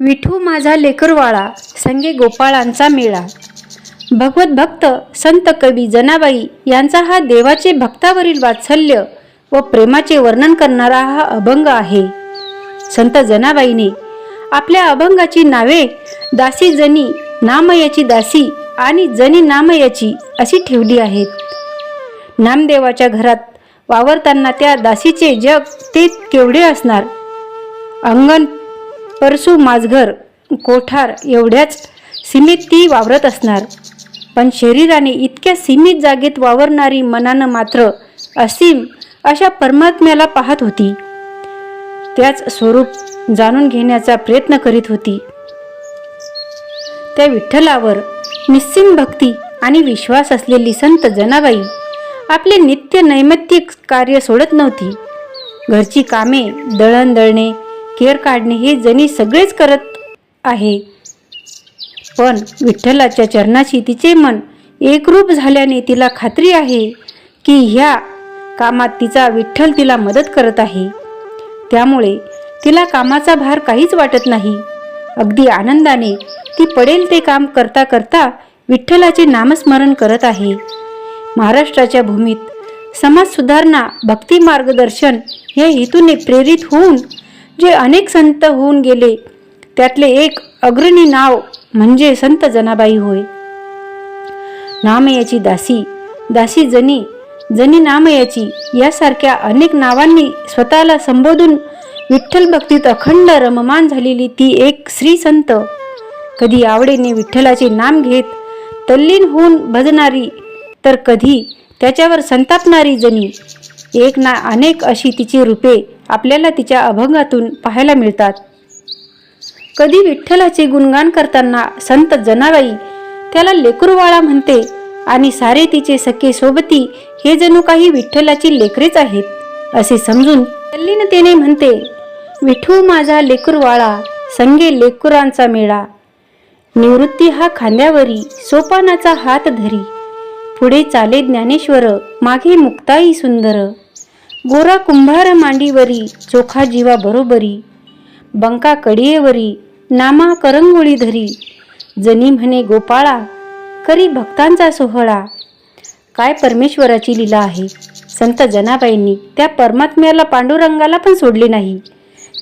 विठू माझा लेकरवाळा संगे गोपाळांचा मेळा. भगवत भक्त संत कवी जनाबाई यांचा हा देवाचे भक्तावरील वात्सल्य व प्रेमाचे वर्णन करणारा हा अभंग आहे. संत जनाबाईने आपल्या अभंगाची नावे दासी जनी नामयाची दासी आणि जनी नामयाची अशी ठेवली आहेत. नामदेवाच्या घरात वावरताना त्या दासीचे जग ते केवढे असणार? अंगण परसू माझघर कोठार एवढ्याच सीमित ती वावरत असणार. पण शरीराने इतक्या सीमित जागेत वावरणारी मनानं मात्र असीम अशा परमात्म्याला पाहत होती. त्याच स्वरूप जाणून घेण्याचा प्रयत्न करीत होती. त्या विठ्ठलावर निस्सीम भक्ती आणि विश्वास असलेली संत जनाबाई आपले नित्य नैमित्तिक कार्य सोडत नव्हती. घरची कामे दळण दळणे केर काढणे हे जणी सगळेच करत आहे. पण विठ्ठलाच्या चरणाशी तिचे मन एकरूप झाल्याने तिला खात्री आहे की ह्या कामात तिचा विठ्ठल तिला मदत करत आहे. त्यामुळे तिला कामाचा भार काहीच वाटत नाही. अगदी आनंदाने ती पडेल ते काम करता करता विठ्ठलाचे नामस्मरण करत आहे. महाराष्ट्राच्या भूमीत समाज सुधारणा भक्ती मार्गदर्शन या हेतूने प्रेरित होऊन जे अनेक संत होऊन गेले त्यातले एक अग्रणी नाव म्हणजे संत जनाबाई होय. नामयाची दासी दासी जनी जनी नामयाची यासारख्या अनेक नावांनी स्वतःला संबोधून विठ्ठल भक्तीत अखंड रममान झालेली ती एक श्री संत. कधी आवडीने विठ्ठलाचे नाम घेत तल्लीन होऊन भजणारी तर कधी त्याच्यावर संतापणारी जनी. एक ना अनेक अशी तिची रूपे आपल्याला तिच्या अभंगातून पाहायला मिळतात. कधी विठ्ठलाचे गुणगान करताना संत जनाबाई त्याला लेकरुवाळा म्हणते आणि सारे तिचे सखे सोबती हे जणू काही विठ्ठलाची लेकरेच आहेत असे समजून तल्लीनतेने म्हणते विठू माझा लेकरुवाळा संगे लेकुरांचा मेळा. निवृत्ती हा खांद्यावरी सोपानाचा हात धरी. पुढे चाले ज्ञानेश्वर मागे मुक्ताई सुंदर. गोरा कुंभार मांडीवरी चोखा जीवा बरोबरी बंका कडियेवरी नामा करंगोळी धरी. जनी म्हणे गोपाळा करी भक्तांचा सोहळा. काय परमेश्वराची लीला आहे? संत जनाबाईंनी त्या परमात्म्याला पांडुरंगाला पण सोडले नाही.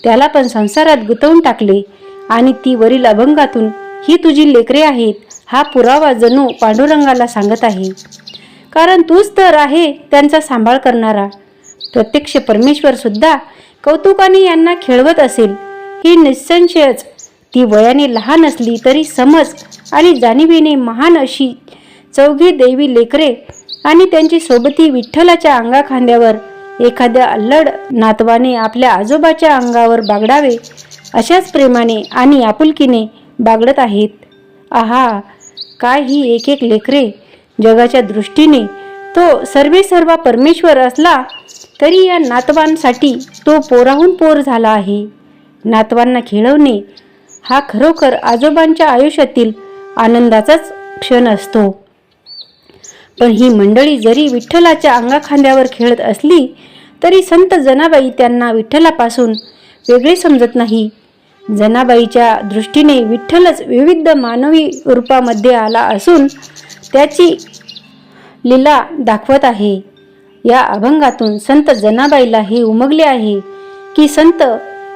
त्याला पण संसारात गुंतवून टाकले आणि ती वरील अभंगातून ही तुझी लेकरे आहेत हा पुरावा जणू पांडुरंगाला सांगत आहे. कारण तूच तर आहे त्यांचा सांभाळ करणारा. प्रत्यक्ष परमेश्वर सुद्धा कौतुकाने यांना खेळवत असेल. ही निसंशयच. ती वयाने लहान असली तरी समज आणि जाणीवीने महान अशी चौघी देवी लेकरे आणि त्यांची सोबती विठ्ठलाच्या अंगा खांद्यावर एखाद्या अल्लड नातवाने आपल्या आजोबाच्या अंगावर बागडावे अशाच प्रेमाने आणि आपुलकीने बागडत आहेत. आहा काय ही एक एक लेकरे जगाच्या दृष्टीने तो सर्वे सर्वा परमेश्वर असला तरी या नातवांसाठी तो पोराहून पोर झाला आहे. नातवांना खेळवणे हा खरोखर आजोबांच्या आयुष्यातील आनंदाचाच क्षण असतो. पण ही मंडळी जरी विठ्ठलाच्या अंगाखांद्यावर खेळत असली तरी संत जनाबाई त्यांना विठ्ठलापासून वेगळे समजत नाही. जनाबाईच्या दृष्टीने विठ्ठलच विविध मानवी रूपामध्ये आला असून त्याची लीला दाखवत आहे. या अभंगातून संत जनाबाईला हे उमगले आहे की संत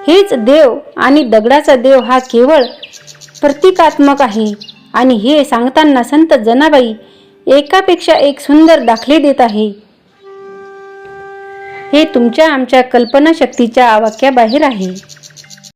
हेच देव आणि दगडाचा देव हा केवळ प्रतिकात्मक आहे. आणि हे सांगताना संत जनाबाई एकापेक्षा एक सुंदर दाखले देत आहे. हे तुमच्या आमच्या कल्पनाशक्तीच्या आवाक्याबाहेर आहे.